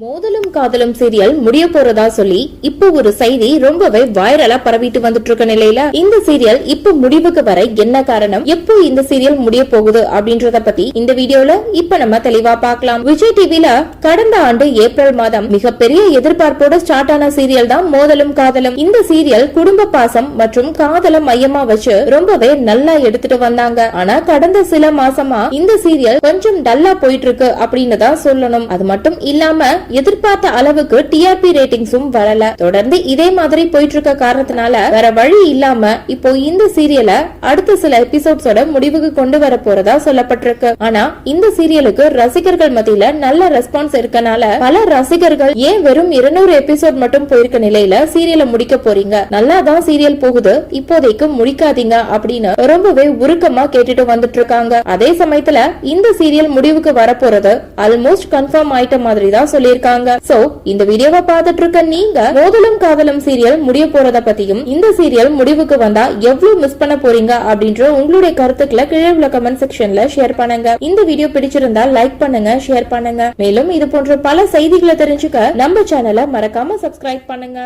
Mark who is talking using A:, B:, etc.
A: மோதலும் காதலும் சீரியல் முடிய போறதா சொல்லி இப்போ ஒரு செய்தி ரொம்பவே வைரலா பரவிட்டு வந்துட்டு இருக்க நிலையில. இந்த சீரியல் இப்போ முடிவுக்கு வர என்ன காரணம்? எப்போ இந்த சீரியல் முடிய போகுது அப்படின்றத பத்தி இந்த வீடியோல இப்ப நம்ம தெளிவா பார்க்கலாம். விஜய் டிவில கடந்த ஆண்டு ஏப்ரல் மாதம் மிகப்பெரிய எதிர்பார்ப்போட ஸ்டார்ட் ஆன சீரியல் தான் மோதலும் காதலும். இந்த சீரியல் குடும்ப பாசம் மற்றும் காதலம் மையமா வச்சு ரொம்பவே நல்லா எடுத்துட்டு வந்தாங்க. ஆனா கடந்த சில மாசமா இந்த சீரியல் கொஞ்சம் டல்லா போயிட்டு இருக்கு அப்படின்னு தான் சொல்லணும். அது மட்டும் இல்லாம எதிர்பார்த்த அளவுக்கு டிஆர்பி ரேட்டிங்ஸும் வரல. தொடர்ந்து இதே மாதிரி போயிட்டு இருக்க காரணத்தினால வேற வழி இல்லாம இப்போ இந்த சீரியலை அடுத்த சில எபிசோட்ஸோட முடிவுக்கு கொண்டு வர போறதா சொல்லப்பட்டிருக்கு. ஆனா இந்த சீரியலுக்கு ரசிகர்கள் மத்தியில நல்ல ரெஸ்பான்ஸ் இருக்கனால பல ரசிகர்கள் ஏன் வெறும் இருநூறு எபிசோட் மட்டும் போயிருக்க நிலையில சீரியலை முடிக்க போறீங்க? நல்லா தான் சீரியல் போகுது இப்போதைக்கு முடிக்காதீங்க அப்படின்னு ரொம்பவே உருக்கமா கேட்டுட்டு வந்துட்டு இருக்காங்க அதே சமயத்துல இந்த சீரியல் முடிவுக்கு வரப்போறது ஆல்மோஸ்ட் கன்ஃபார்ம் ஆயிட்ட மாதிரி தான் சொல்லியிருக்காங்க. சோ இந்த வீடியோவை பார்த்துட்டு இருக்க நீங்க மோதலும் காதலும் சீரியல் முடிய போறத பத்தியும் இந்த சீரியல் முடிவுக்கு வந்தா எவ்வளவு மிஸ் பண்ண போறீங்க அப்படின்ற உங்களுடைய கருத்துக்களை கீழே உள்ள கமெண்ட் செக்ஷன்ல ஷேர் பண்ணுங்க. இந்த வீடியோ பிடிச்சிருந்தா லைக் பண்ணுங்க ஷேர் பண்ணுங்க. மேலும் இது போன்ற பல செய்திகளை தெரிஞ்சுக்க நம்ம சேனலை மறக்காம சப்ஸ்கிரைப் பண்ணுங்க.